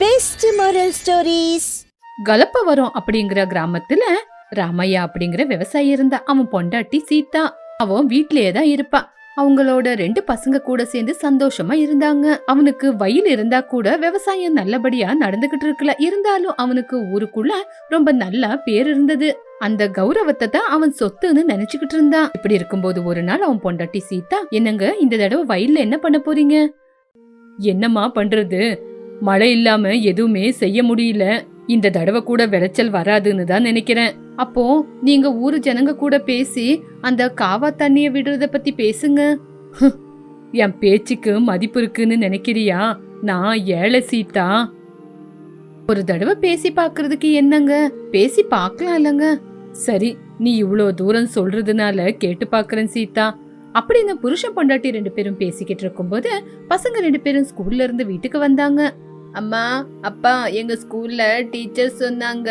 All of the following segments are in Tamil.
பெஸ்ட் மோரல் ஸ்டோரீஸ் கலப்பவரம் அப்படிங்கிற கிராமத்துல ராமையா அப்படிங்கிற விவசாயி இருந்தா அவன் பொண்டாட்டி சீதா. அவன் வீட்லயே தான் இருப்பான் அவங்களோட ரெண்டு பசங்க கூட சேர்ந்து சந்தோஷமா இருந்தாங்க. அவனுக்கு வயல் இருந்தா கூட விவசாயம் நல்லபடியா நடந்துகிட்டு இருக்கல. இருந்தாலும் அவனுக்கு ஊருக்குள்ள ரொம்ப நல்லா பேர் இருந்தது. அந்த கௌரவத்தை தான் அவன் சொத்துன்னு நினைச்சுக்கிட்டு இருந்தான். இப்படி இருக்கும்போது ஒரு நாள் அவன் பொண்டாட்டி சீதா என்னங்க இந்த தடவை வயல்ல என்ன பண்ண போறீங்க? என்னம்மா பண்றது? மழை இல்லாம எதுவுமே செய்ய முடியல. இந்த தடவை கூட விளைச்சல் வராதுன்னு தான் நினைக்கிறேன். அப்போ நீங்க ஊரு ஜனங்க கூட பேசி அந்த காவா தண்ணிய விடுறத பத்தி பேசுங்க. என் பேச்சுக்கு மதிப்பு இருக்குன்னு நினைக்கிறியா? நான் ஏழை சீதா ஒரு தடவை பேசி பாக்குறதுக்கு என்னங்க? பேசி பார்க்கலாம் இல்லங்க. சரி நீ இவ்வளோ தூரம் சொல்றதுனால கேட்டு பாக்குறேன் சீதா அப்படின்னு புருஷன் பொண்டாட்டி ரெண்டு பேரும் பேசிக்கிட்டு இருக்கும்போது பசங்க ரெண்டு பேரும் ஸ்கூல்ல இருந்து வீட்டுக்கு வந்தாங்க. அம்மா அப்பா எங்க ஸ்கூல்ல டீச்சர் சொன்னாங்க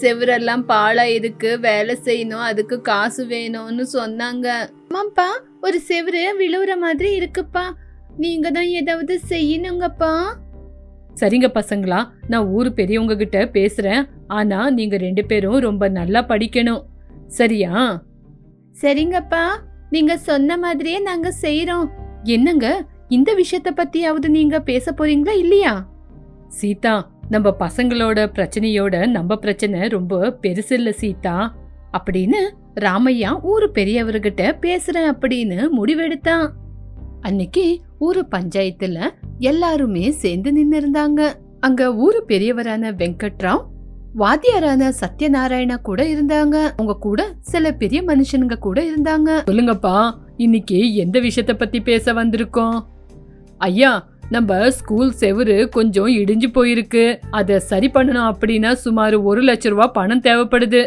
செவரெல்லாம் பாழா இருக்கு வேலை செய்யணும் அதுக்கு காசு வேணும்னு சொன்னாங்க. அம்மாப்பா ஒரு செவரு விழுவுற மாதிரி இருக்குப்பா. நீங்க தான் ஏதாவது செய்யணுங்கப்பா. சரிங்க பசங்களா நான் ஊர் பெரியவங்க கிட்ட பேசுறேன். ஆனா நீங்க ரெண்டு பேரும் ரொம்ப நல்லா படிக்கணும். சரியா? சரிங்கப்பா நீங்க சொன்ன மாதிரியே நாங்க செய்றோம். என்னங்க? இந்த விஷயத்த பத்தியாவது நீங்க பேச போறீங்களா இல்லையா? சீதா நம்ம பசங்களோட பிரச்சனையோட நம்ம பிரச்சனை ரொம்ப பெருசு இல்ல சீதா. அப்படின்னு ராமையா ஊரு பெரியவர்கிட்ட பேசுறேன் அப்படின்னு முடிவெடுத்தான் அன்னைக்கு ஊரு பஞ்சாயத்துல எல்லாருமே சேர்ந்து நின்னு இருந்தாங்க அங்க ஊரு பெரியவரான வெங்கட்ராவ் வாத்தியாரான சத்யநாராயணா கூட இருந்தாங்க. அவங்க கூட சில பெரிய மனுஷனுங்க கூட இருந்தாங்க. சொல்லுங்கப்பா இன்னைக்கு எந்த விஷயத்த பத்தி பேச வந்திருக்கோம்? ஐயா நம்ம ஸ்கூல் செவுரு கொஞ்சம் இடிஞ்சு போயிருக்கு. அதை சரி பண்ணணும் அப்படின்னா சுமார் ஒரு லட்ச ரூபா பணம் தேவைப்படுது.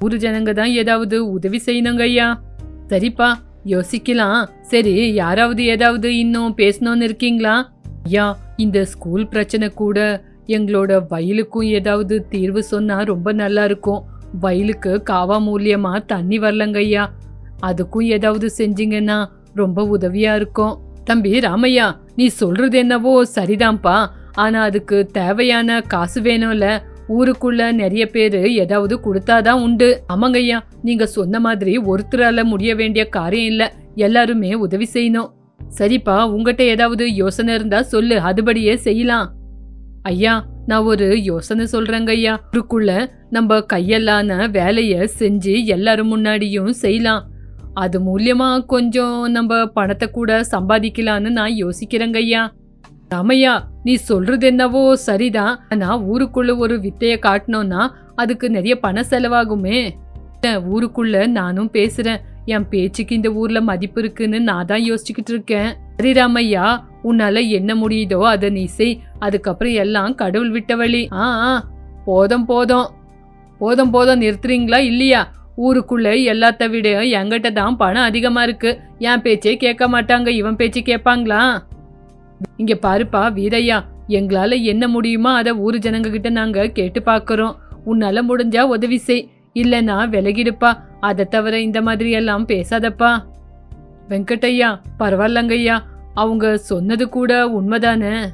ஊரு ஜனங்க தான் ஏதாவது உதவி செய்யணுங்க ஐயா. சரிப்பா யோசிக்கலாம். சரி யாராவது ஏதாவது இன்னும் பேசணும்னு இருக்கீங்களா? ஐயா இந்த ஸ்கூல் பிரச்சனை கூட எங்களோட வயலுக்கும் ஏதாவது தீர்வு சொன்னா ரொம்ப நல்லா இருக்கும். வயலுக்கு காவா மூலியமா தண்ணி வரலங்க ஐயா. அதுக்கும் ஏதாவது செஞ்சீங்கன்னா ரொம்ப உதவியா இருக்கும். தம்பி ராமையா நீ சொல்றது என்னவோ சரிதான்ப்பா. ஆனா அதுக்கு தேவையான காசு வேணும்ல. ஊருக்குள்ள நிறைய பேர் ஏதாவது கொடுத்தாதான் உண்டு. ஆமாங்கய்யா நீங்க சொன்ன மாதிரி ஒருத்தரால முடிய வேண்டிய காரியம் இல்ல. எல்லாருமே உதவி செய்யணும். சரிப்பா உங்ககிட்ட ஏதாவது யோசனை இருந்தா சொல்லு. அதுபடியே செய்யலாம். ஐயா நான் ஒரு யோசனை சொல்றேங்க ஐயா ஊருக்குள்ள நம்ம கையெல்லான வேலைய செஞ்சு எல்லாரும் முன்னாடியும் செய்யலாம். அது மூலியமா கொஞ்சம் நம்ம பணத்தை கூட சம்பாதிக்கலான்னு நான் யோசிக்கிறேங்க ஐயா. ராமையா நீ சொல்றது என்னவோ சரிதான் ஆனா ஊருக்குள்ள ஒரு வித்தைய காட்டணும்னா அதுக்கு நிறைய பண செலவாகுமே. ஊருக்குள்ள நானும் பேசுறேன். என் பேச்சுக்கு இந்த ஊர்ல மதிப்பு இருக்குன்னு நான் தான் யோசிச்சுக்கிட்டு இருக்கேன். சரி ராமையா உன்னால என்ன முடியுதோ அதை நீ செய். அதுக்கப்புறம் எல்லாம் கடவுள் விட்ட வழி. ஆ ஆ, போதும் போதும். போதும் போதும் நிறுத்துறீங்களா இல்லையா? ஊருக்குள்ள எல்லாத்த விட என்கிட்ட தான் பணம் அதிகமா இருக்கு. என் பேச்சே கேட்க மாட்டாங்க. இவன் பேச்சு கேட்பாங்களா? இங்க பாருப்பா வீரையா எங்களால என்ன முடியுமோ அதை ஊர் ஜனங்க கிட்ட நாங்க கேட்டு பாக்குறோம் உன்னால முடிஞ்சா உதவி செய். இல்லைன்னா விலகிடுப்பா. அதை தவிர இந்த மாதிரி எல்லாம் பேசாதப்பா. வெங்கட்டையா பரவாயில்லங்கய்யா அவங்க சொன்னது கூட உண்மைதானே?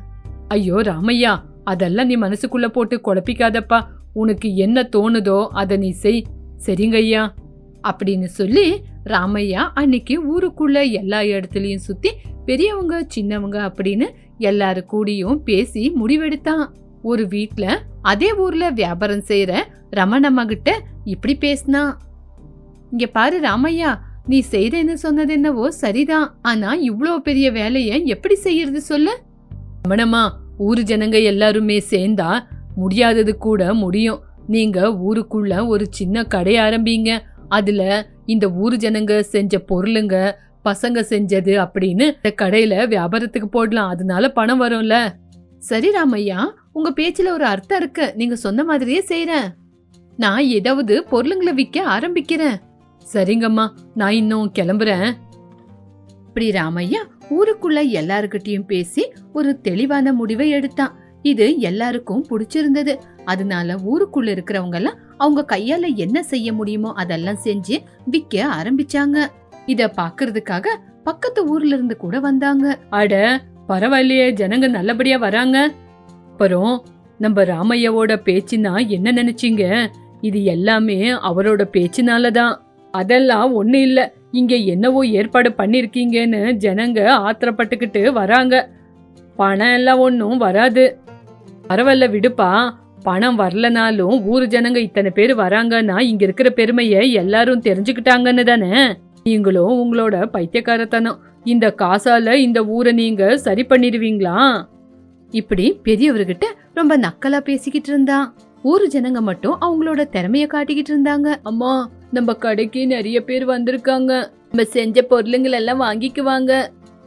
ஐயோ ராமையா அதெல்லாம் நீ மனசுக்குள்ள போட்டு குழப்பிக்காதப்பா. உனக்கு என்ன தோணுதோ அதை நீ செய். சரிங்கய்யா அப்படின்னு சொல்லி ராமையா அன்னைக்கு ஊருக்குள்ள எல்லா இடத்துலையும் சுத்தி பெரியவங்க சின்னவங்க அப்படின்னு எல்லாரு கூடயும் பேசி முடிவெடுத்தான். ஒரு வீட்ல அதே ஊர்ல வியாபாரம் செய்யற ரமணம்மா கிட்ட இப்படி பேசினா இங்க பாரு ராமையா நீ செய்தேன்னு சொன்னது என்னவோ சரிதான் ஆனா இவ்வளோ பெரிய வேலைய எப்படி செய்யறது சொல்லு? ரமணம்மா ஊர் ஜனங்க எல்லாருமே சேர்ந்தா முடியாதது கூட முடியும். நீங்க ஊருக்குள்ள ஒரு சின்ன கடை ஆரம்பிங்க. அதுல இந்த ஊர் ஜனங்க செஞ்ச பொருளுங்க பசங்க செஞ்சது அப்படின்னு இந்த கடையில வியாபாரத்துக்கு போடலாம். அதனால பணம் வரும்ல. சரி ராமையா உங்க பேச்சுல ஒரு அர்த்தம் இருக்கு. நீங்க சொன்ன மாதிரியே செய்யறேன் நான் ஏதாவது பொருளுங்களை விற்க ஆரம்பிக்கிறேன். சரிங்கம்மா நான் இன்னும் கிளம்புறேன். இப்படி ராமையா ஊருக்குள்ள எல்லாருக்கிட்டையும் பேசி ஒரு தெளிவான முடிவை எடுத்தான். இது எல்லாருக்கும் பிடிச்சிருந்தது. அதனால ஊருக்குள்ள இருக்கிறவங்க எல்லாம் அவங்க கையால என்ன செய்ய முடியுமோ அதெல்லாம் செஞ்சு விற்க ஆரம்பிச்சாங்க. இத பாக்குறதுக்காக பக்கத்து ஊர்ல இருந்து கூட வந்தாங்க. அட பரவாயில்லையே ஜனங்க நல்லபடியா வராங்க. அப்புறம் நம்ம ராமையாவோட பேச்சுனா என்ன நினைச்சீங்க? இது எல்லாமே அவரோட பேச்சுனால தான் அதெல்லாம் ஒண்ணு இல்ல. இங்க என்னவோ ஏற்பாடு பண்ணிருக்கீங்கன்னு ஜனங்க ஆத்திரப்பட்டுக்கிட்டு வராங்க. பணம் எல்லாம் ஒன்றும் வராது. பரவாயில்ல விடுப்பா. பணம் வரலனாலும் ஊர் ஜனங்க இத்தனை பேர் வராங்கன்னா இங்க இருக்கிற பெருமையை எல்லாரும் தெரிஞ்சுக்கிட்டாங்கன்னு தானே? நீங்களும் உங்களோட பைத்தியக்காரத்தனம். இந்த காசால இந்த ஊரை நீங்க சரி பண்ணிடுவீங்களா? இப்படி பெரியவர்கிட்ட ரொம்ப நக்கலா பேசிக்கிட்டு இருந்தான் ஊர் ஜனங்க மட்டும் அவங்களோட திறமைய காட்டிக்கிட்டு இருந்தாங்க. அம்மா நம்ம கடைக்கு நிறைய பேர் வந்திருக்காங்க. நம்ம செஞ்ச பொருளுங்கள் எல்லாம் வாங்கிக்குவாங்க.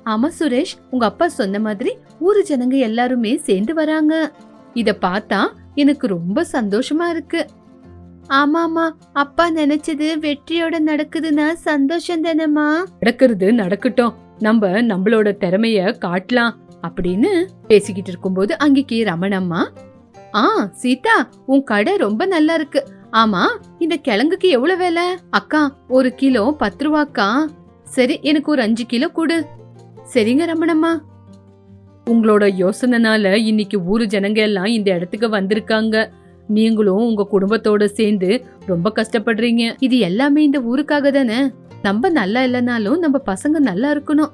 ஆமா சுரேஷ் உங்க அப்பா சொன்ன மாதிரி ஊர் ஜனங்க எல்லாருமே சேர்ந்து வராங்க. இத பார்த்தா எனக்கு ரொம்ப சந்தோஷமா இருக்கு. ஆமாமா அப்பா நினைச்சது வெற்றியோட நடக்குதுன்னா சந்தோஷம் தானேமா நடக்கிறது நடக்கட்டும். நம்ம நம்மளோட திறமைய காட்டலாம் அப்படின்னு பேசிக்கிட்டு இருக்கும்போது அங்கேக்கு ரமணம்மா ஆ சீதா உன் கடை ரொம்ப நல்லா இருக்கு. ஆமா இந்த கிழங்குக்கு எவ்வளவு விலை? அக்கா ஒரு கிலோ பத்து ரூபாக்கா. சரி எனக்கு ஒரு அஞ்சு கிலோ கொடு. சரிங்க ரமணம்மா. உங்களோட யோசனைனால இன்னைக்கு ஊரு ஜனங்க எல்லாம் இந்த இடத்துக்கு வந்திருக்காங்க. நீங்களும் உங்க குடும்பத்தோட சேர்ந்து ரொம்ப கஷ்டப்படுறீங்க. இது எல்லாமே இந்த ஊருக்காக தானே? நம்ம நல்லா இல்லைனாலும் நம்ம பசங்க நல்லா இருக்கணும்.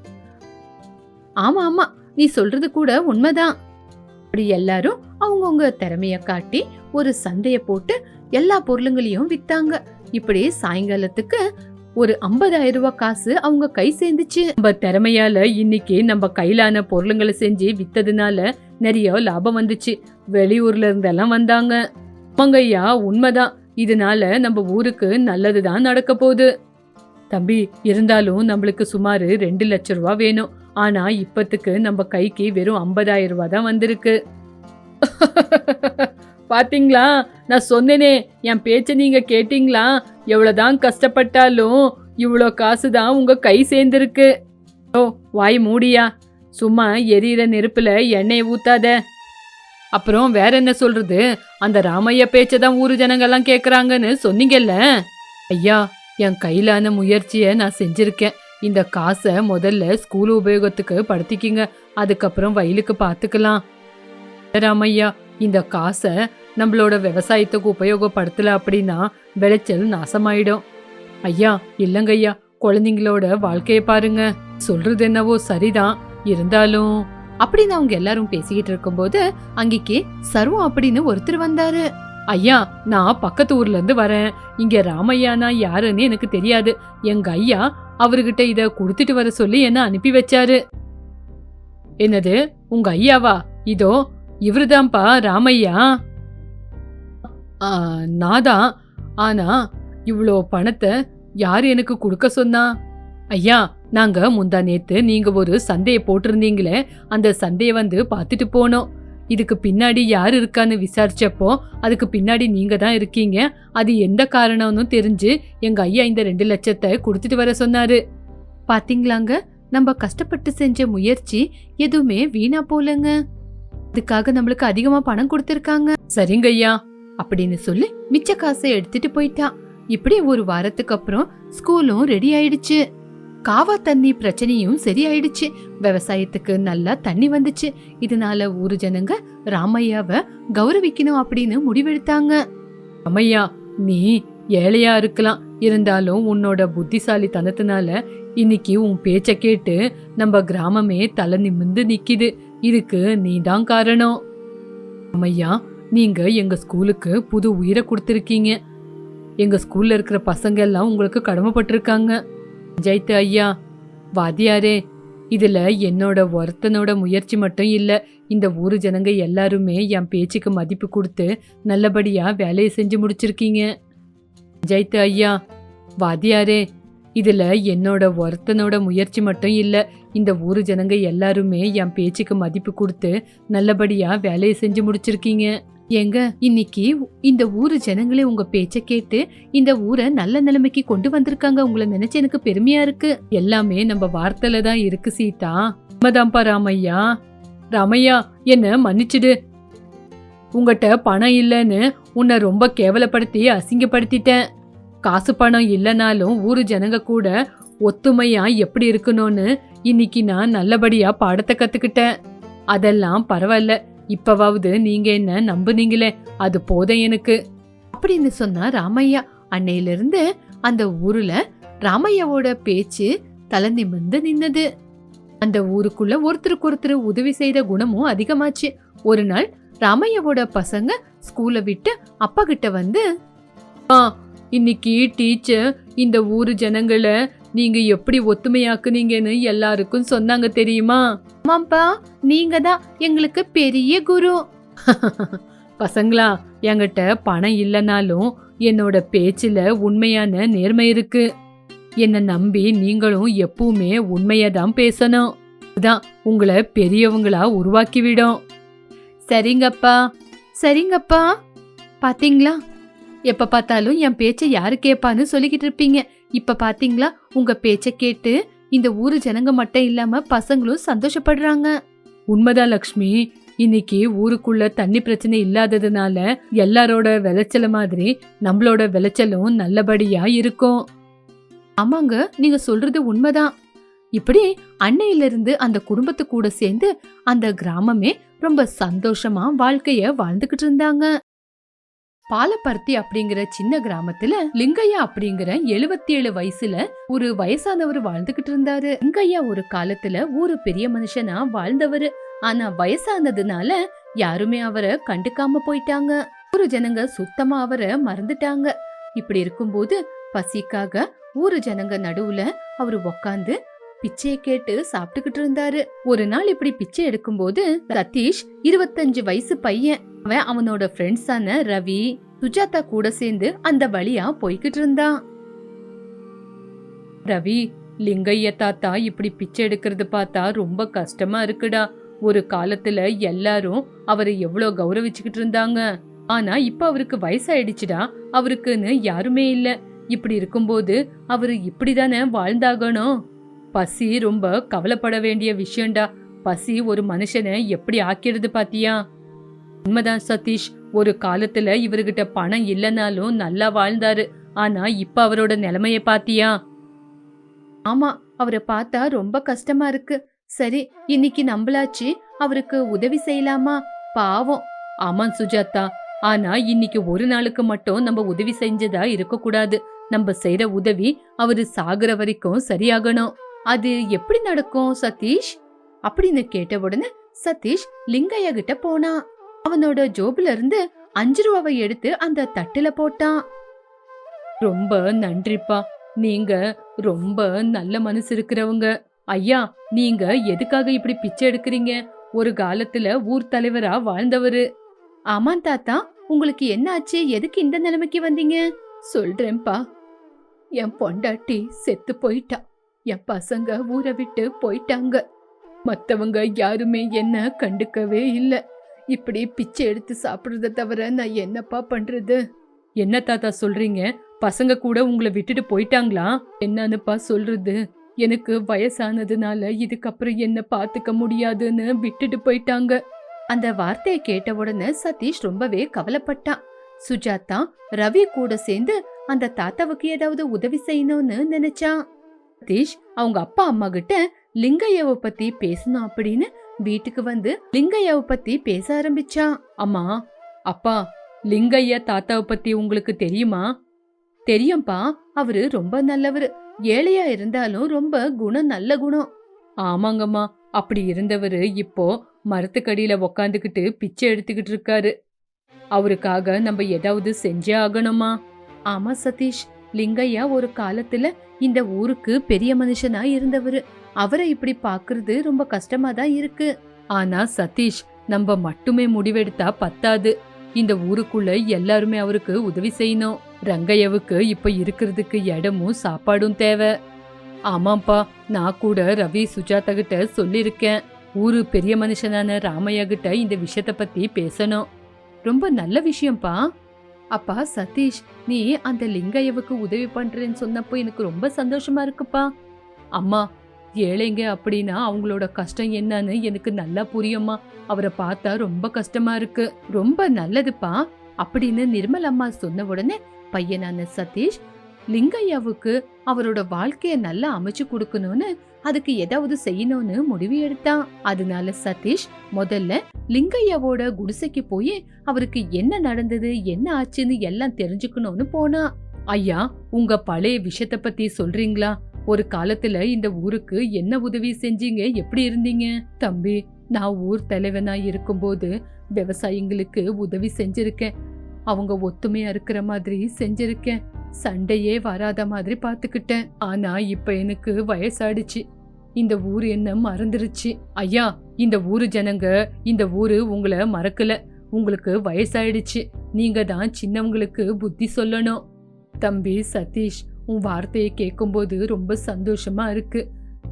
ஆமா ஆமா. நீ சொல்றது கூட உண்மைதான். அப்படி எல்லாரும் அவங்கவுங்க திறமைய காட்டி ஒரு சந்தைய போட்டு எல்லா பொருளுங்களையும் வித்தாங்க. இப்படி சாயங்காலத்துக்கு ஒரு 50000 ரூபாய் காசு அவங்க கை சேர்ந்துச்சு. நம்ம திறமையால இன்னைக்கு நம்ம கையிலான பொருளுங்களை செஞ்சு வித்ததுனால நிறைய லாபம் வந்துச்சு. வெளியூர்ல இருந்தெல்லாம் வந்தாங்க. மங்கையா உண்மைதான். இதனால நம்ம ஊருக்கு நல்லதுதான் நடக்க போகுது. தம்பி இருந்தாலும் நம்மளுக்கு சுமார் ரெண்டு லட்சம் ரூபா வேணும். ஆனா இப்பத்துக்கு நம்ம கைக்கு வெறும் 50000 ரூபாய் தான் வந்திருக்கு. பாத்தீங்களா? நான் சொன்னேனே என் பேச்சை நீங்க கேட்டீங்களா? எவ்வளவுதான் கஷ்டப்பட்டாலும் இவ்வளோ காசு தான் உங்க கை சேர்ந்துருக்கு. ஓ வாய் மூடியா? சும்மா எரியிற நெருப்புல எண்ணெய் ஊத்தாத. அப்புறம் வேற என்ன சொல்றது? அந்த ராமைய பேச்சை தான் ஊரு ஜனங்கள்லாம் கேட்குறாங்கன்னு சொன்னீங்கல்ல? ஐயா என் கையிலான முயற்சியை நான் செஞ்சிருக்கேன். இந்த காசை முதல்ல ஸ்கூல் உபயோகத்துக்கு படுத்திக்கிங்க. அதுக்கப்புறம் வயலுக்கு பார்த்துக்கலாம் ராமையா இந்த காசை நம்மளோட விவசாயத்துக்கு உபயோகப்படுத்தல அப்படின்னா விளைச்சல் நாசமாயிடும். ஐயா இல்லைங்கய்யா குழந்தைங்களோட வாழ்க்கைய பாருங்க. சொல்றது என்னவோ சரிதான் இருந்தாலும் அப்படின்னு அவங்க எல்லாரும் பேசிக்கிட்டு இருக்கும்போது அங்கிக்கு சர்வம் அப்படின்னு ஒருத்தர் வந்தாரு. ஐயா நான் பக்கத்து ஊர்ல இருந்து வரேன். இங்க ராமையானா யாருன்னு எனக்கு தெரியாது. எங்க ஐயா அவர்கிட்ட இத கொடுத்துட்டு வர சொல்லி என்ன அனுப்பி வச்சாரு. என்னது உங்க ஐயாவா? இதோ இவருதான்ப்பா ராமையா? நான் நாதான் ஆனா இவ்வளோ பணத்தை யார் எனக்கு கொடுக்க சொன்னா? ஐயா நாங்க முந்தா நேத்து நீங்க ஒரு சந்தையை போட்டிருந்தீங்களே அந்த சந்தையை வந்து பார்த்துட்டு போனோம். இதுக்கு பின்னாடி யார் இருக்கான்னு விசாரிச்சப்போ அதுக்கு பின்னாடி நீங்க தான் இருக்கீங்க. அது எந்த காரணம்னு தெரிஞ்சு எங்க ஐயா இந்த ரெண்டு லட்சத்தை கொடுத்துட்டு வர சொன்னாரு. பாத்தீங்களாங்க? நம்ம கஷ்டப்பட்டு செஞ்ச முயற்சி எதுவுமே வீணா போலங்க. அதுக்காக நம்மளுக்கு அதிகமா பணம் கொடுத்திருக்காங்க. சரிங்க ஐயா. அப்படின்னு சொல்லி மிச்ச காசை எடுத்துட்டு போயிட்டா. இப்படி ஒரு வாரத்துக்கு அப்புறம் ஸ்கூலும் ரெடி ஆயிடுச்சு. காவா தண்ணி பிரச்சனையும் சரியாயிடுச்சு. விவசாயத்துக்கு நல்லா தண்ணி வந்துச்சு. இதனால ஊர் ஜனங்க ராமையாவை கௌரவிக்கணும் அப்படின்னு முடிவெடுத்தாங்க. ராமையா நீ ஏழையா இருக்கலாம். இருந்தாலும் உன்னோட புத்திசாலி தனத்தினால இன்னைக்கு உன் பேச்ச கேட்டு நம்ம கிராமமே தலை நிமிந்து நிக்குது. இதுக்கு நீதான் காரணம். ஐயா நீங்க எங்க ஸ்கூலுக்கு புது உயிரை கொடுத்துருக்கீங்க. எங்க ஸ்கூல்ல இருக்கிற பசங்க எல்லாம் உங்களுக்கு கடமைப்பட்டிருக்காங்க. ஜெயித்து ஐயா வாத்தியாரே இதுல என்னோட ஒருத்தனோட முயற்சி மட்டும் இல்ல இந்த ஊரு ஜனங்க எல்லாருமே என் பேச்சுக்கு மதிப்பு கொடுத்து நல்லபடியா வேலையை செஞ்சு முடிச்சிருக்கீங்க. ஜெயித்து ஐயா வாத்தியாரே இதுல என்னோட ஒருத்தனோட முயற்சி மட்டும் இல்லை இந்த ஊர் ஜனங்க எல்லாருமே என் பேச்சுக்கு மதிப்பு கொடுத்து நல்லபடியா வேலையை செஞ்சு முடிச்சிருக்கீங்க. ஏங்க இன்னைக்கு இந்த ஊரு ஜனங்களே உங்க பேச்ச கேட்டு இந்த ஊரை நல்ல நிலைமைக்கு கொண்டு வந்திருக்காங்க உங்களை நினைச்சு எனக்கு பெருமையா இருக்கு. எல்லாமே நம்ம வார்த்தையில தான் இருக்கு சீதா. உண்மைதான்ப்பா ராமையா. ராமையா என்ன மன்னிச்சிடு. உங்ககிட்ட பணம் இல்லைன்னு உன்னை ரொம்ப கேவலப்படுத்தி அசிங்கப்படுத்திட்டேன். காசு பணம் இல்லைனாலும் ஊர் ஜனங்க கூட ஒத்துமையா எப்படி இருக்கணும்னு இன்னைக்கு நான் நல்லபடியா பாடத்தை கத்துக்கிட்டேன். அதெல்லாம் பரவாயில்ல. இப்பவாவது நீங்க என்ன நம்புனீங்களே அது போதும் எனக்கு. அப்படின்னு சொன்னா ராமையா அன்னையிலிருந்து அந்த ஊர்ல ராமையாவோட பேச்சு தலை நிமிர்ந்து நின்னது. அந்த ஊருக்குள்ள ஒருத்தருக்கு ஒருத்தர் உதவி செய்த குணமும் அதிகமாச்சு. ஒரு நாள் ராமையாவோட பசங்க ஸ்கூலை விட்டு அப்பா கிட்ட வந்து ஆ இன்னைக்கு டீச்சர் இந்த ஊரு ஜனங்களை நீங்க எப்படி ஒத்துமையாக்குனீங்கன்னு எல்லாருக்கும் சொன்னாங்க தெரியுமா? ஆமாப்பா நீங்க தான் எங்களுக்கு பெரிய குரு. பசங்களா என்கிட்ட பணம் இல்லைனாலும் என்னோட பேச்சுல உண்மையான நேர்மை இருக்கு. என்னை நம்பி நீங்களும் எப்பவுமே உண்மையை தான் பேசணும். அதான் உங்களை பெரியவங்களா உருவாக்கி விடும் சரிங்கப்பா சரிங்கப்பா. பாத்தீங்களா? எப்ப பார்த்தாலும் என் பேச்சை யாரு கேட்பான்னு சொல்லிக்கிட்டு இருப்பீங்க. இப்ப பாத்தீங்களா? உங்க பேச்சை கேட்டு இந்த ஊரு ஜனங்க மட்டும் இல்லாம பசங்களும் சந்தோஷப்படுறாங்க. உண்மைதான் லக்ஷ்மி. இன்னைக்கு ஊருக்குள்ள தண்ணி பிரச்சனை இல்லாததுனால எல்லாரோட விளைச்சல மாதிரி நம்மளோட விளைச்சலும் நல்லபடியா இருக்கும். ஆமாங்க நீங்க சொல்றது உண்மைதான். இப்படி அன்னையிலிருந்து அந்த குடும்பத்து கூட சேர்ந்து அந்த கிராமமே ரொம்ப சந்தோஷமா வாழ்க்கைய வாழ்ந்துகிட்டு இருந்தாங்க. பாலப்பருத்தி அப்படிங்கிற சின்ன கிராமத்துல லிங்கையா அப்படிங்கிற 77 ஏழு வயசுல ஒரு வயசானவர் வாழ்ந்துகிட்டு இருந்தாரு. லிங்கையா ஒரு காலத்துல ஒரு பெரிய மனுஷனா வாழ்ந்தவரு. ஆனா வயசானதுனால யாருமே அவரை கண்டுக்காம போயிட்டாங்க. ஊரு ஜனங்க சுத்தமா அவரை மறந்துட்டாங்க. இப்படி இருக்கும்போது பசிக்காக ஊரு ஜனங்க நடுவுல அவரு உக்காந்து பிச்சையை கேட்டு சாப்பிட்டுக்கிட்டு இருந்தாரு. ஒரு நாள் இப்படி பிச்சை எடுக்கும்போது சதீஷ் இருபத்தஞ்சு வயசு பையன் அவன் அவனோட ஃப்ரெண்ட்ஸான ரவி சுஜாதா கூட சேர்ந்து அந்த வழியா போய்கிட்டு இருந்தான். ரவி லிங்கைய தாத்தா இப்படி பிச்சை எடுக்கிறது பார்த்தா ரொம்ப கஷ்டமா இருக்குடா. ஒரு காலத்துல எல்லாரும் அவரை எவ்வளவு கௌரவிச்சுக்கிட்டு இருந்தாங்க. ஆனா இப்ப அவருக்கு வயசாயிடுச்சுடா. அவருக்குன்னு யாருமே இல்ல. இப்படி இருக்கும்போது அவரு இப்படிதானே வாழ்ந்தாகணும். பசி ரொம்ப கவலைப்பட வேண்டிய விஷயம்டா. பசி ஒரு மனுஷனை எப்படி ஆக்கிடுது பாத்தியா? உண்மைதான் சதீஷ் ஒரு காலத்துல இவர்கிட்ட பணம் இல்லைனாலும் நல்லா வாழ்ந்தாரு. ஆனா இப்ப அவரோட நிலைமைய பாத்தியா? ஆமா அவரை பார்த்தா ரொம்ப கஷ்டமா இருக்கு. சரி இன்னைக்கு நம்பளாச்சு அவருக்கு உதவி செய்யலாமா? பாவம். ஆமா சுஜாதா. ஆனா இன்னைக்கு ஒரு நாளுக்கு மட்டும் நம்ம உதவி செஞ்சதா இருக்க கூடாது நம்ம செய்யற உதவி அவரு சாகுற வரைக்கும் சரியாகணும். அது எப்படி நடக்கும் சதீஷ்? அப்படின்னு கேட்ட உடனே சதீஷ் லிங்கையா கிட்ட போனான் அவனோட ஜோபுல இருந்து அஞ்சு ரூபாவை எடுத்து அந்த தட்டுல போட்டான். ரொம்ப நன்றிப்பா. நீங்க ரொம்ப நல்ல மனசு இருக்கிறவங்க. ஐயா நீங்க எதுக்காக இப்படி பிச்சை எடுக்கிறீங்க? ஒரு காலத்துல ஊர் தலைவரா வாழ்ந்தவரு. ஆமா தாத்தா உங்களுக்கு என்ன ஆச்சு எதுக்கு இந்த நிலைமைக்கு வந்தீங்க? சொல்றேன்ப்பா. என் பொண்டாட்டி செத்து போயிட்டா. என் பசங்க ஊரை விட்டு போயிட்டாங்க. மற்றவங்க யாருமே என்ன கண்டுக்கவே இல்லை. இப்படி பிச்சை எடுத்து சாப்பிட்றத தவிர நான் என்னப்பா பண்ணுறது என்ன தாத்தா சொல்கிறீங்க பசங்க கூட உங்களை விட்டுட்டு போயிட்டாங்களா? என்னன்னுப்பா சொல்கிறது எனக்கு வயசானதுனால இதுக்கப்புறம் என்ன பார்த்துக்க முடியாதுன்னு விட்டுட்டு போயிட்டாங்க. அந்த வார்த்தையை கேட்ட உடனே சதீஷ் ரொம்பவே கவலைப்பட்டான் சுஜாதா ரவி கூட சேர்ந்து அந்த தாத்தாவுக்கு ஏதாவது உதவி செய்யணும்னு நினைச்சான். சதீஷ் அவங்க அப்பா அம்மா கிட்ட லிங்கையாவ பத்தி பேசணும் அப்படின்னு வீட்டுக்கு வந்து லிங்கையாவை பத்தி பேச ஆரம்பிச்சான் அம்மா அப்பா லிங்கையா தாத்தாவை பத்தி உங்களுக்கு தெரியுமா? தெரியும்பா அவரு ரொம்ப நல்லவரு. ஏழையா இருந்தாலும் ரொம்ப குணம் நல்ல குணம். ஆமாங்கம்மா அப்படி இருந்தவரு இப்போ மரத்துக்கடியில உக்காந்துக்கிட்டு பிச்சை எடுத்துக்கிட்டு இருக்காரு. அவருக்காக நம்ம ஏதாவது செஞ்சே ஆகணுமா? ஆமா சதீஷ். லிங்கையா ஒரு காலத்துல இந்த ஊருக்கு பெரிய மனுஷனா இருந்தவரு. அவரை இப்படி பாக்குறது ரொம்ப கஷ்டமா தான் இருக்கு. ஆனா சதீஷ் நம்ம மட்டுமே முடிவெடுத்தா பத்தாது. இந்த ஊருக்குள்ள எல்லாருமே அவருக்கு உதவி செய்யணும். ரங்கையாவுக்கு இப்ப இருக்கிறதுக்கு இடமும் சாப்பாடும் தேவை. ஆமாப்பா நான் கூட ரவி சுஜாதா கிட்ட சொல்லியிருக்கேன். ஊரு பெரிய மனுஷனான ராமையா கிட்ட இந்த விஷயத்த பத்தி பேசணும். ரொம்ப நல்ல விஷயம்ப்பா. அப்பா சதீஷ் நீ அந்த லிங்கையவுக்கு உதவி பண்றேன்னு சொன்னப்போ எனக்கு ரொம்ப சந்தோஷமா இருக்குப்பா. அம்மா ஏழைங்க அப்படின்னா அவங்களோட கஷ்டம் என்னன்னு எனக்கு நல்லா புரியும்மா. அவரை பார்த்தா ரொம்ப கஷ்டமா இருக்கு. ரொம்ப நல்லதுப்பா. அப்படின்னு நிர்மல் அம்மா சொன்ன உடனே பையனான சதீஷ் லிங்கையாவுக்கு அவரோட வாழ்க்கைய நல்லா அமைச்சு கொடுக்கணும்னு அதுக்கு ஏதாவது செய்யணும்னு முடிவு எடுத்தான். அதனால சதீஷ் முதல்ல லிங்கையாவோட குடிசைக்கு போய் அவருக்கு என்ன நடந்தது என்ன ஆச்சுன்னு எல்லாம் தெரிஞ்சுக்கணும்னு போனா. ஐயா உங்க பழைய விஷயத்த பத்தி சொல்றீங்களா? ஒரு காலத்துல இந்த ஊருக்கு என்ன உதவி செஞ்சீங்க? எப்படி இருந்தீங்க? தம்பி நான் ஊர் தலைவனா இருக்கும்போது விவசாயிங்களுக்கு உதவி செஞ்சிருக்கேன். அவங்க ஒத்துமையா இருக்கிற மாதிரி செஞ்சிருக்கேன். சண்டையே வராத மாதிரி பார்த்துக்கிட்டேன். ஆனா இப்ப எனக்கு வயசாயிடுச்சு. இந்த ஊர் என்ன மறந்துருச்சு. ஐயா இந்த ஊரு ஜனங்க இந்த ஊரு உங்களை மறக்கல. உங்களுக்கு வயசாயிடுச்சு. நீங்க தான் சின்னவங்களுக்கு புத்தி சொல்லணும். தம்பி சதீஷ் உன் வார்த்தையை கேட்கும்போது ரொம்ப சந்தோஷமா இருக்கு.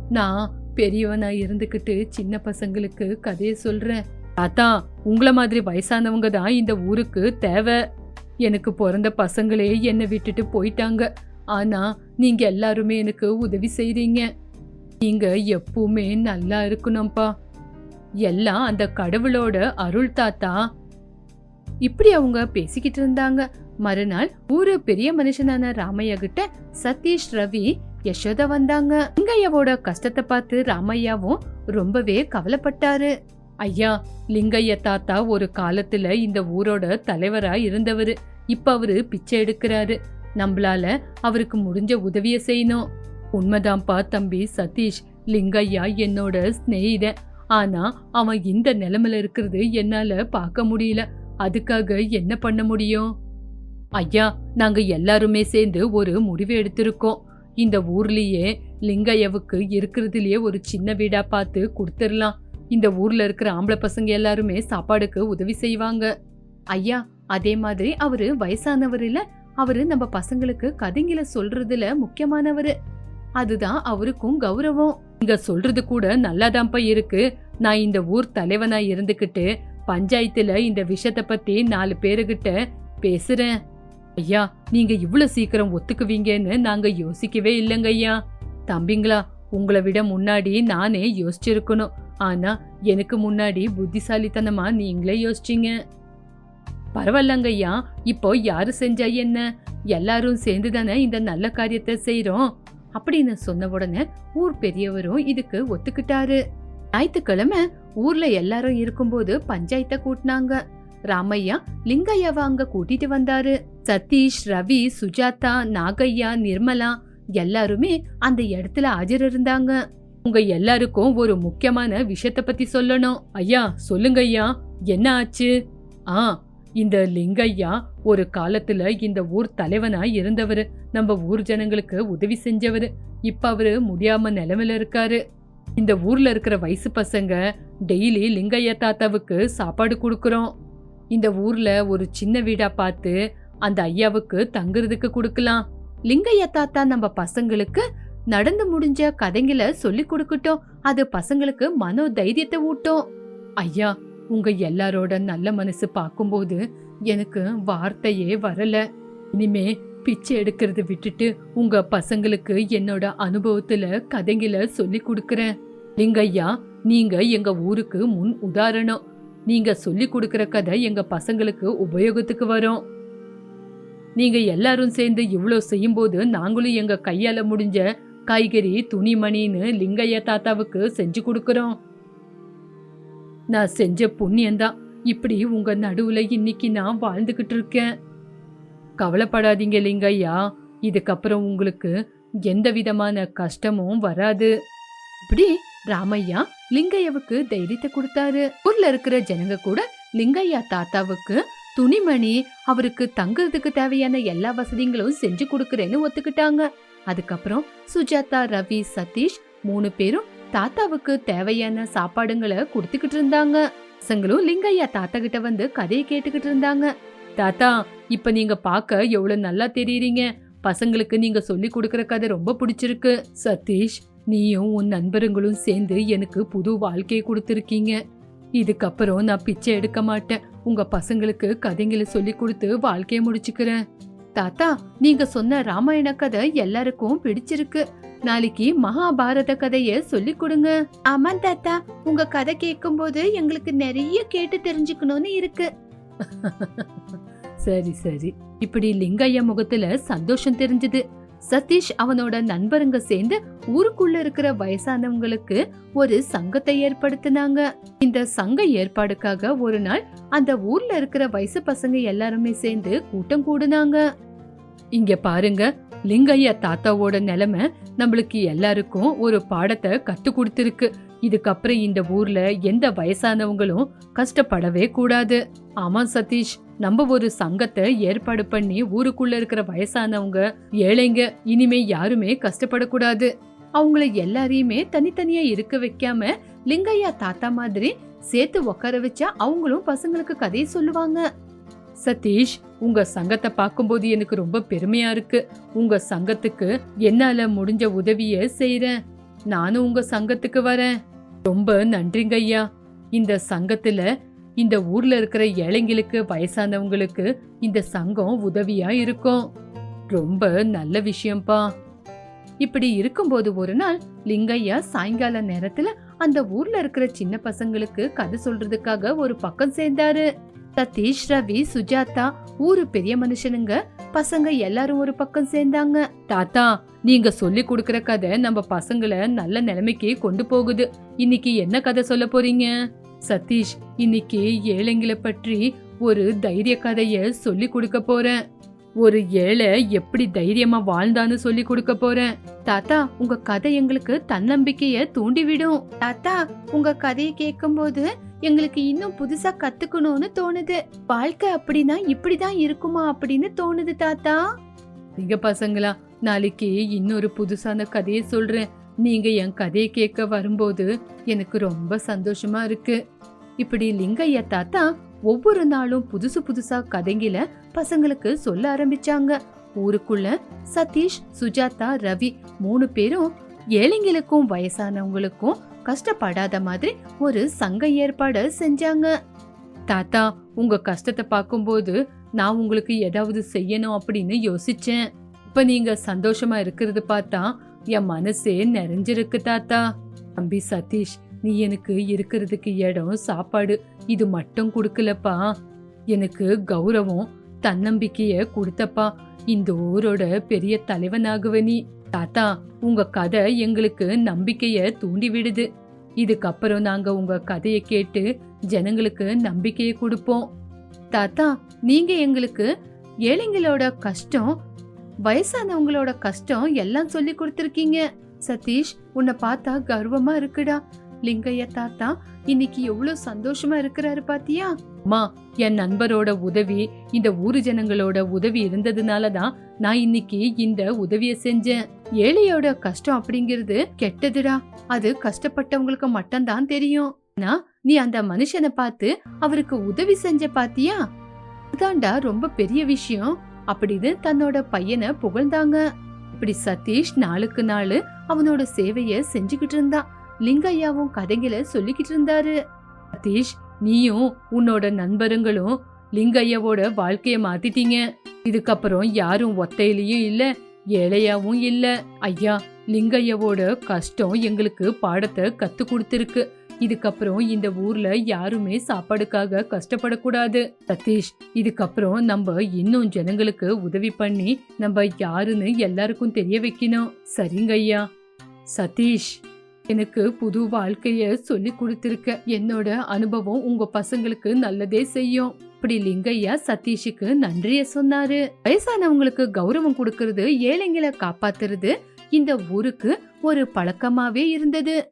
நான் பெரியவனா இருந்துக்கிட்டு சின்ன பசங்களுக்கு கதையை சொல்றேன். தாத்தா உங்களை மாதிரி வயசானவங்க தான் இந்த ஊருக்கு தேவை. எனக்கு பிறந்த பசங்களே என்னை விட்டுட்டு போயிட்டாங்க. ஆனா நீங்க எல்லாருமே எனக்கு உதவி செய்றீங்க. நீங்க எப்பவுமே நல்லா இருக்கணும்ப்பா எல்லாம் அந்த கடவுளோட அருள் தாத்தா. இப்படி அவங்க பேசிக்கிட்டு இருந்தாங்க. மறுநாள் ஊரு பெரிய மனுஷனான ராமையா கிட்ட சதீஷ் ரவி யசோதா வந்தாங்க. லிங்கையாவோட கஷ்டத்தை பார்த்து ராமையாவும் ரொம்பவே கவலைப்பட்டாரு. ஐயா லிங்கைய தாத்தா ஒரு காலத்துல இந்த ஊரோட தலைவரா இருந்தவரு. இப்ப அவரு பிச்சை எடுக்கிறாரு. நம்மளால அவருக்கு முடிஞ்ச உதவிய செய்யணும். உண்மைதான்ப்பா தம்பி சதீஷ் லிங்கையா என்னோட சிநேகிதன் ஆனா அவன் இந்த நிலைமையில இருக்கிறது என்னால பார்க்க முடியல. அதுக்காக என்ன பண்ண முடியும்? ஐயா நாங்க எல்லாருமே சேர்ந்து ஒரு முடிவு எடுத்திருக்கோம். இந்த ஊர்லயே லிங்கையவுக்கு இருக்கிறதுலயே ஒரு சின்ன வீடா பார்த்து கொடுத்துடலாம். இந்த ஊர்ல இருக்கிற ஆம்பளை பசங்க எல்லாருமே சாப்பாடுக்கு உதவி செய்வாங்க. ஐயா அதே மாதிரி அவரு வயசானவர் இல்ல அவரு நம்ம பசங்களுக்கு கதைங்கள சொல்றதுல முக்கியமானவரு. அதுதான் அவருக்கும் கௌரவம். இங்க சொல்றது கூட நல்லாதான்ப்பா இருக்கு. நான் இந்த ஊர் தலைவனா இருந்துகிட்டு பஞ்சாயத்துல இந்த விஷயத்த பத்தி நாலு பேருகிட்ட பேசுறேன். ஐயா நீங்க இவ்வளவு சீக்கிரம் ஒத்துக்குவீங்கன்னு நாங்க யோசிக்கவே இல்லைங்க ஐயா. தம்பிங்களா உங்களை விட முன்னாடி நானே யோசிச்சிருக்கணும். ஆனா எனக்கு முன்னாடி புத்திசாலித்தனமா நீங்களே யோசிச்சிங்க. பரவாயில்லங்கய்யா இப்போ யாரு செஞ்சா என்ன? எல்லாரும் சேர்ந்து தானே இந்த நல்ல காரியத்தை செய்யறோம் அப்படின்னு சொன்ன உடனே ஊர் பெரியவரும் இதுக்கு ஒத்துக்கிட்டாரு. ஞாயிற்றுக்கிழமை ஊர்ல எல்லாரும் இருக்கும்போது பஞ்சாயத்தை கூட்டினாங்க. ராமையா லிங்கையாவை அங்க கூட்டிட்டு வந்தாரு. சதீஷ் ரவி சுஜாதா நாகையா நிர்மலா எல்லாருமே அந்த இடத்துல ஆஜர் இருந்தாங்க. உங்க எல்லாருக்கும் ஒரு முக்கியமான விஷயத்த பத்தி சொல்லணும். ஐயா சொல்லுங்க ஐயா. என்ன ஆச்சு? ஆ இந்த லிங்கையா ஒரு காலத்துல இந்த ஊர் தலைவனா இருந்தவர். நம்ம ஊர் ஜனங்களுக்கு உதவி செஞ்சவர். இப்ப அவரு முடியாம நிலைமையில இருக்காரு. இந்த ஊர்ல இருக்கிற வயசு பசங்க டெய்லி லிங்கையா தாத்தாவுக்கு சாப்பாடு கொடுக்குறோம். இந்த ஊர்ல ஒரு சின்ன வீடா பார்த்து அந்த ஐயாவுக்கு தங்குறதுக்கு கொடுக்கலாம். லிங்கையா தாத்தா நம்ம பசங்களுக்கு நடந்து முடிஞ்ச கதைங்களை சொல்லி கொடுக்கட்டும். அது பசங்களுக்கு மனோ தைரியத்தை ஊட்டும். ஐயா உங்க எல்லாரோட நல்ல மனசு பார்க்கும்போது எனக்கு வார்த்தையே வரல. இனிமே பிச்சை எடுக்கிறது விட்டுட்டு உங்க பசங்களுக்கு என்னோட அனுபவத்துல கதைங்களை சொல்லி கொடுக்கறேன். லிங்கையா நீங்க எங்க ஊருக்கு முன் உதாரணம். நீங்க சொல்லி கொடுக்கற கதை எங்க பசங்களுக்கு உபயோகத்துக்கு வரும். நீங்க எல்லாரும் சேர்ந்து இவ்வளோ செய்யும்போது நாங்களும் எங்க கையால முடிஞ்ச காய்கறி துணிமணின்னு லிங்கையா தாத்தாவுக்கு செஞ்சு கொடுக்கறோம். நான் செஞ்ச புண்ணியம்தான். இப்படி உங்க நடுவுல இன்னைக்கு நான் வாழ்ந்துகிட்டு இருக்கேன். கவலைப்படாதீங்க லிங்கையா. இதுக்கப்புறம் உங்களுக்கு எந்த விதமான கஷ்டமும் வராது. இப்படி ராமையா லிங்கையாவுக்கு தைரியத்தை கொடுத்தாரு. ஊர்ல இருக்கிற ஜனங்க கூட லிங்கையா தாத்தாவுக்கு துணிமணி அவருக்கு தங்குறதுக்கு தேவையான எல்லா வசதிகளும் செஞ்சு கொடுக்கறேன்னு ஒத்துக்கிட்டாங்க. அதுக்கப்புறம் சுஜாதா ரவி சதீஷ் மூணு பேரும் தாத்தாவுக்கு தேவையான சாப்பாடுங்களை கொடுத்துக்கிட்டு இருந்தாங்க. பசங்களும் லிங்கையா தாத்தா கிட்ட வந்து கதையை கேட்டுக்கிட்டு இருந்தாங்க. தாத்தா இப்ப நீங்க பார்க்க எவ்வளவு நல்லா தெரியுறீங்க. பசங்களுக்கு நீங்க சொல்லி கொடுக்கற கதை ரொம்ப பிடிச்சிருக்கு. சதீஷ் நீயும் உன் நண்பருங்களும் சேர்ந்து எனக்கு புது வாழ்க்கையை கொடுத்துருக்கீங்க. இதுக்கப்புறம் நான் பிச்சை எடுக்க மாட்டேன். உங்க பசங்களுக்கு கதைங்களை சொல்லி கொடுத்து வாழ்க்கையை முடிச்சுக்கிறேன். தாத்தா நீங்க சொன்ன ராமாயண கதை எல்லாருக்கும் பிடிச்சிருக்கு. நாளைக்கு மகாபாரத கதைய சொல்லி கொடுங்க. ஆமா தாத்தா. உங்க கதை கேட்கும்போது எங்களுக்கு நிறைய கேட்டு தெரிஞ்சுக்கணும்னு இருக்கு. சரி சரி. இப்படி லிங்கையா முகத்துல சந்தோஷம் தெரிஞ்சது. சதீஷ் அவனோட நண்பருங்க சேர்ந்து ஊருக்குள்ள இருக்கிற வயசானவங்களுக்கு ஒரு சங்கத்தை ஏற்படுத்தினாங்க. இந்த சங்க ஏற்பாடுக்காக ஒரு நாள் அந்த ஊர்ல இருக்கிற வயசு பசங்க எல்லாருமே சேர்ந்து கூட்டம் கூடுனாங்க. இங்க பாருங்க லிங்கையா தாத்தாவோட நிலைமை நம்மளுக்கு எல்லாருக்கும் ஒரு பாடத்தை கத்து கொடுத்துருக்கு. இதுக்கப்புறம் இந்த ஊர்ல எந்த வயசானவங்களும் கஷ்டப்படவே கூடாது. ஆமா சதீஷ். நம்ம ஒரு சங்கத்தை ஏற்பாடு பண்ணி ஊருக்குள்ள இருக்கிற வயசானவங்க ஏழைங்க இனிமே யாருமே கஷ்டப்படக்கூடாது. அவங்கள எல்லாரையுமே தனித்தனியா இருக்க வைக்காம லிங்கையா தாத்தா மாதிரி சேர்த்து உட்கார வச்சா அவங்களும் பசங்களுக்கு கதையை சொல்லுவாங்க. சதீஷ் உங்க சங்கத்தை பார்க்கும்போது எனக்கு ரொம்ப பெருமையா இருக்கு. உங்க சங்கத்துக்கு என்னால முடிஞ்ச உதவிய செய்யறேன் நானும் உங்க சங்கத்துக்கு வரேன். ரொம்ப நன்றிங்க ஐயா. இந்த சங்கத்துல இந்த ஊர்ல இருக்கிற ஏழைங்களுக்கு வயசானவங்களுக்கு இந்த சங்கம் உதவியா இருக்கும். ரொம்ப நல்ல விஷயம்ப்பா இப்படி இருக்கும்போது ஒரு நாள் லிங்கையா சாயங்கால நேரத்துல அந்த ஊர்ல இருக்கிற சின்ன பசங்களுக்கு கதை சொல்றதுக்காக ஒரு பக்கம் சேர்ந்தாரு. சதீஷ் ரவி சுஜாதா ஊரு பெரிய மனுஷனுங்க. பசங்க எல்லாரும் ஒரு பக்கம் சேர்ந்தாங்க. தாத்தா நீங்க சொல்லி கொடுக்கற கதை நம்ம பசங்கள நல்ல நிலைமைக்கு கொண்டு போகுது. இன்னைக்கு என்ன கதை சொல்ல போறீங்க? சதீஷ் இன்னைக்கு ஏழைங்களை பற்றி ஒரு தைரிய கதைய சொல்லி கொடுக்க போறேன். ஒரு ஏழை எப்படி தைரியமா வாழ்ந்தான்னு சொல்லி கொடுக்க போறேன். தாத்தா உங்க கதை எங்களுக்கு தன்னம்பிக்கைய தூண்டிவிடும். தாத்தா உங்க கதையை கேட்கும்போது எங்களுக்கு இன்னும் புதுசா கத்துக்கணும்னு தோணுது. வாழ்க்கை அப்படின்னா இப்படிதான் இருக்குமா அப்படின்னு தோணுது தாத்தா. நீங்க பசங்களா நாளைக்கு இன்னொரு புதுசான கதையை சொல்றேன். நீங்க என் கதையை கேட்க வரும்போது எனக்கு ரொம்ப சந்தோஷமா இருக்கு. இப்படி லிங்கையா தாத்தா ஒவ்வொரு நாளும் புதுசு புதுசா கதைங்கள பசங்களுக்கு சொல்ல ஆரம்பிச்சாங்க. ஊருக்குள்ள சதீஷ் சுஜாதா ரவி மூணு பேரும் ஏழைங்களுக்கும் வயசானவங்களுக்கும் கஷ்டப்படாத மாதிரி ஒரு சங்க ஏற்பாடு செஞ்சாங்க. தாத்தா உங்க கஷ்டத்தை பார்க்கும்போது நான் உங்களுக்கு ஏதாவது செய்யணும் அப்படின்னு யோசிச்சேன். இப்ப நீங்க சந்தோஷமா இருக்கிறது பார்த்தா என் மனசே நிறைஞ்சிருக்கு தாத்தா. தம்பி சதீஷ் நீ எனக்கு இருக்கிறதுக்கு இடம் சாப்பாடு இது மட்டும் கொடுக்கலப்பா. எனக்கு கௌரவம் தன்னம்பிக்கைய கொடுத்தப்பா. இந்த ஊரோட பெரிய தலைவனாகுவ நீ. தாத்தா உங்க கதை எங்களுக்கு நம்பிக்கைய தூண்டி விடுது இதுக்கப்புறம் நாங்க உங்க கதையை கேட்டு ஜனங்களுக்கு நம்பிக்கையை கொடுப்போம். தாத்தா நீங்க எங்களுக்கு ஏழைங்களோட கஷ்டம் வயசானவங்களோட கஷ்டம் எல்லாம் சொல்லி கொடுத்துருக்கீங்க. சதீஷ் உன்னை பார்த்தா கர்வமா இருக்குடா. லிங்கையா தாத்தா இன்னைக்கு எவ்வளவு சந்தோஷமா இருக்கிறாரு பாத்தியா? அம்மா என் நண்பரோட உதவி இந்த ஊரு ஜனங்களோட உதவி இருந்ததுனால தான் நான் இன்னைக்கு இந்த உதவிய செஞ்சேன். ஏழையோட கஷ்டம் அப்படிங்கிறது கெட்டதுடா. அது கஷ்டப்பட்டவங்களுக்கு மட்டும்தான் தெரியும். ஆனா நீ அந்த மனுஷனை பார்த்து அவருக்கு உதவி செஞ்ச பாத்தியா? அதான்டா ரொம்ப பெரிய விஷயம். அப்படின்னு தன்னோட பையனை புகழ்ந்தாங்க. இப்படி சதீஷ் நாளுக்கு நாள் அவனோட சேவைய செஞ்சுக்கிட்டு இருந்தான். லிங்கையாவும் கதைகளை சொல்லிக்கிட்டு இருந்தாரு. சதீஷ் நீயும் உன்னோட நண்பருங்களும் லிங்கையாவோட வாழ்க்கைய மாத்திட்டீங்க. இதுக்கப்புறம் யாரும் ஒத்தையிலையும் இல்ல ஏழையாவும் இல்ல. ஐயா லிங்கையாவோட கஷ்டம் எங்களுக்கு பாடத்தை கத்து கொடுத்துருக்கு. இதுக்கப்புறம் இந்த ஊர்ல யாருமே சாப்பாடுக்காக கஷ்டப்படக்கூடாது. சதீஷ் இதுக்கப்புறம் நம்ம இன்னும் ஜனங்களுக்கு உதவி பண்ணி நம்ம யாருன்னு எல்லாருக்கும் தெரிய வைக்கணும். சரிங்க ஐயா. சதீஷ். எனக்கு புது வாழ்க்கைய சொல்லி கொடுத்திருக்க. என்னோட அனுபவம் உங்க பசங்களுக்கு நல்லதே செய்யும். இப்படி லிங்கையா சதீஷுக்கு நன்றிய சொன்னாரு. வயசானவங்களுக்கு கௌரவம் கொடுக்கறது ஏழைங்களை காப்பாத்துறது இந்த ஊருக்கு ஒரு பழக்கமாவே இருந்தது.